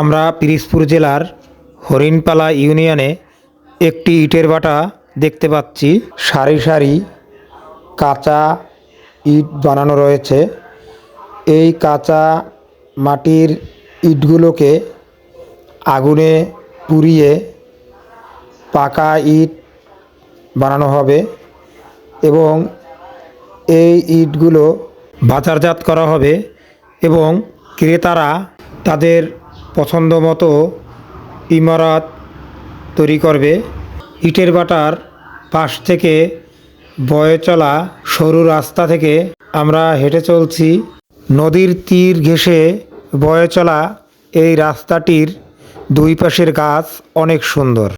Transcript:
আমরা পিরিজপুর জেলার হরিণপালা ইউনিয়নে একটি ইটের বাটা দেখতে পাচ্ছি। সারি সারি কাঁচা ইট বানানো রয়েছে। এই কাঁচা মাটির ইটগুলোকে আগুনে পুড়িয়ে পাকা ইট বানানো হবে এবং এই ইটগুলো বাজারজাত করা হবে এবং ক্রেতারা তাদের পছন্দ মতো ইমারাত তৈরি করবে। ইটের বাটার পাশ থেকে বয়ে চলা সরু রাস্তা থেকে আমরা হেঁটে চলছি। নদীর তীর ঘেঁষে বয়ে চলা এই রাস্তাটির দুই পাশের গাছ অনেক সুন্দর।